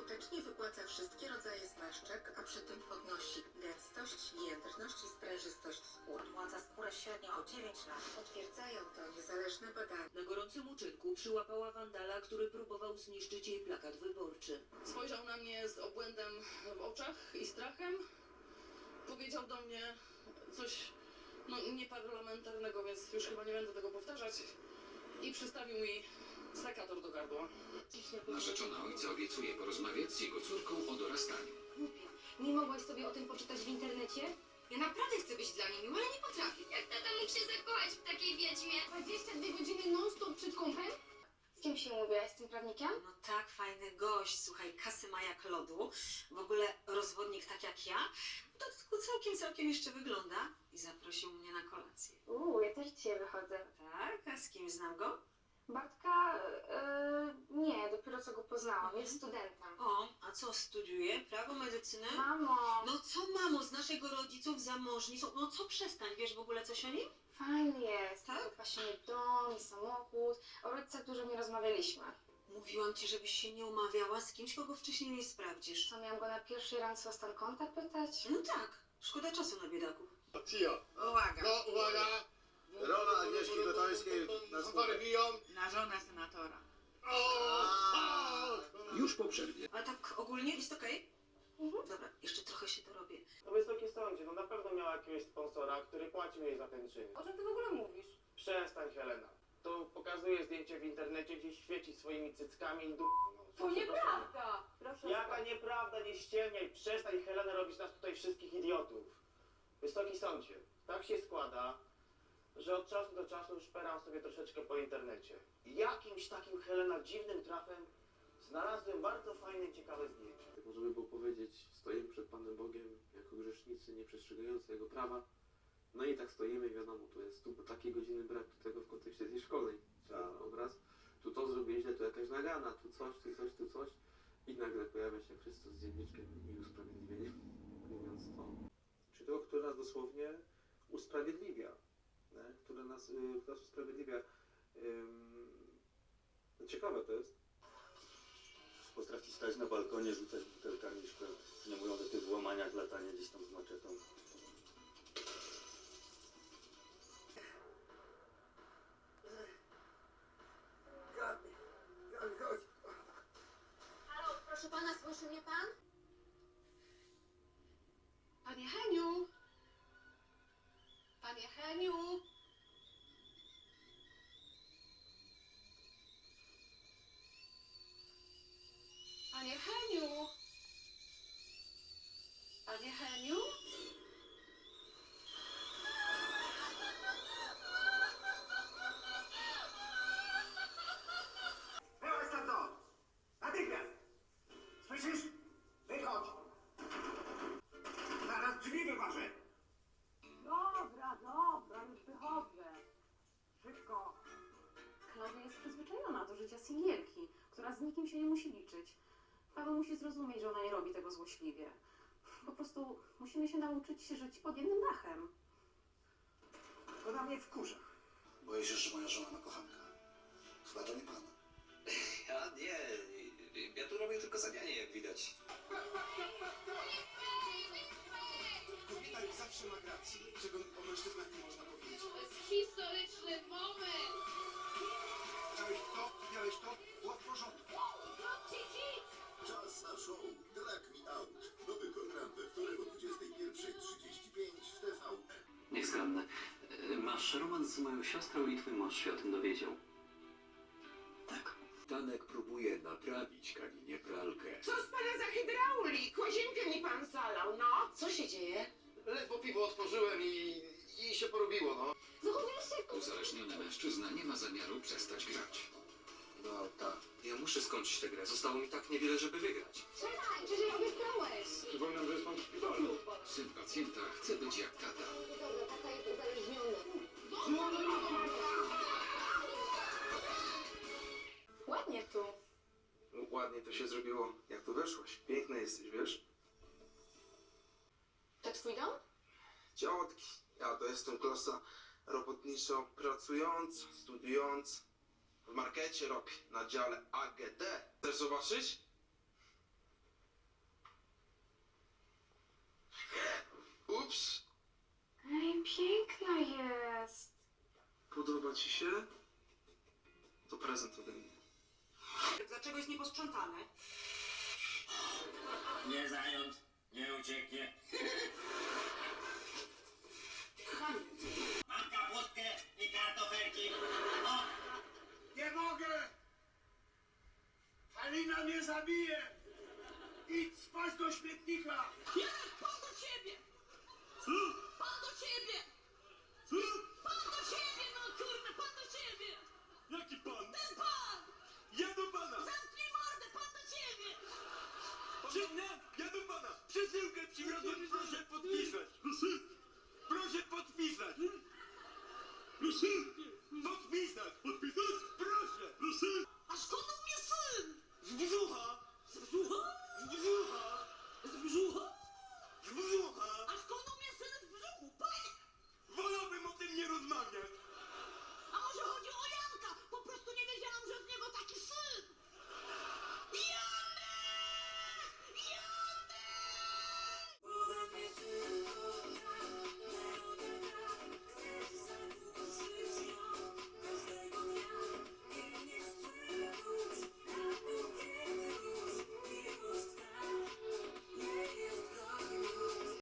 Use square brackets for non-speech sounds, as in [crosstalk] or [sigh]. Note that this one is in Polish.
skutecznie wypłaca wszystkie rodzaje zmarszczek, a przy tym podnosi gęstość, jędrność i sprężystość skór. Odmładza skórę średnio o 9 lat. Potwierdzają to niezależne badania. Na gorącym uczynku przyłapała wandala, który próbował zniszczyć jej plakat wyborczy. Spojrzał na mnie z obłędem w oczach i strachem. Powiedział do mnie coś no, nieparlamentarnego, więc już chyba nie będę tego powtarzać. I przystawił mi sekator do gardła. Narzeczona ojca obiecuje porozmawiać z jego córką o dorastaniu. Głupia. Nie mogłaś sobie o tym poczytać w internecie? Ja naprawdę chcę być dla niej miła, ale nie potrafię. Jak tata mógł się zakochać w takiej wiedźmie? 22 godziny non-stop przed kąpem? Z kim się umówiłaś? Z tym prawnikiem? No tak, fajny gość, słuchaj, kasy ma jak lodu. W ogóle rozwodnik tak jak ja. To tylko całkiem, całkiem jeszcze wygląda. I zaprosił mnie na kolację. Uuu, ja też dzisiaj wychodzę. Tak, a z kim znam go? Bartka, yy, nie, dopiero co go poznałam, jest studentem. O, a co studiuje? Prawo, medycynę? Mamo, No co mamo, z naszego rodziców zamożni są? No co przestań, wiesz w ogóle coś o nim? fajny jest. Tak? Tak? Właśnie dom i samochód. O rodzicach dużo nie rozmawialiśmy. Mówiłam ci, żebyś się nie umawiała z kimś, kogo wcześniej nie sprawdzisz. Co, miałam go na pierwszy randce o stan konta pytać? No tak, szkoda czasu na biedaków. Cio. Uwaga. No, uwaga! Po przerwie. A tak ogólnie jest okej? Mhm. Dobra, jeszcze trochę się dorobię. No wysoki sądzie, no na pewno miała jakiegoś sponsora, który płacił jej za ten czyn. O czym ty w ogóle mówisz? Przestań Helena. To pokazuje zdjęcie w internecie, gdzie świeci swoimi cyckami i d... To nieprawda! Proszę Jaka nieprawda, nie ściemniaj. Przestań Helena robić nas tutaj wszystkich idiotów. Wysoki sądzie, tak się składa, że od czasu do czasu szperam sobie troszeczkę po internecie. Jakimś takim Helena dziwnym trafem znalazłem bardzo fajne ciekawe zdjęcie. Można by było powiedzieć, stoimy przed Panem Bogiem jako grzesznicy nieprzestrzegający Jego prawa. No i tak stoimy, wiadomo, tu jest tu takiej godziny brak do tego w kontekście tej szkolnej. Tak. Obraz. Tu to zrobiłeś źle, tu jakaś nagana, tu coś, tu coś, tu coś. I nagle pojawia się Chrystus z dzienniczkiem i usprawiedliwieniem, mówiąc to. Czyli to, które nas dosłownie usprawiedliwia. Nie? Które nas, y, które nas usprawiedliwia. Ciekawe to jest. Potrafi stać na balkonie, rzucać butelkami szkłem. Nie mówią o tych włamaniach, latania gdzieś tam z maczetą. Halo, proszę pana, słyszy mnie pan? Panie Heniu! Panie Heniu! Panie Heniu! Panie Heniu? Wychodź stamtąd! Natychmiast! Słyszysz? Wychodź! Zaraz drzwi wyważę! Dobra, dobra, już wychodzę. Szybko. Klaudia jest przyzwyczajona do życia singielki, która z nikim się nie musi liczyć. Paweł musi zrozumieć, że ona nie robi tego złośliwie. Po prostu musimy się nauczyć żyć pod jednym dachem. To na mnie wkurza. Boję się, że moja żona ma kochanka. Chyba to nie pan. [laughs] Ja nie, ja tu robię tylko zamianie, jak widać. Kobieta już zawsze ma rację. Czego o mężczyznach nie można powiedzieć. To jest historyczny moment! Masz romans z moją siostrą i twój mąż się o tym dowiedział. Tak. Danek próbuje naprawić Kalinie pralkę. Co z pana za hydraulik? Łazienkę mi pan zalał, no. Co się dzieje? Ledwo piwo otworzyłem i, i się porobiło, no. Uzależniony mężczyzna nie ma zamiaru przestać grać. No tak. Ja muszę skończyć tę grę. Zostało mi tak niewiele, żeby wygrać. Czekaj, przecież obiecałeś! Przypominam, że jest pan w szpitalu. Syn pacjenta chce być jak tata. Dobra, tata jest uzależniony. Ładnie tu. No ładnie to się zrobiło. Jak tu weszłaś? Piękna jesteś, wiesz? To twój dom? Ciotki. Ja to jestem klasa robotniczo pracując, studiując. W markecie robię, na dziale AGD. Chcesz zobaczyć? [laughs] Ups. Ej, piękna jest. Podoba ci się? To prezent ode mnie. Dlaczego jest nieposprzątane? Nie zając, nie ucieknie. Mam kapustkę i kartofelki. O! Nie mogę! Halina mnie zabije! Idź spać do śmietnika! Podpisać! Proszę! Podpisać! Podpisać? Proszę! Proszę!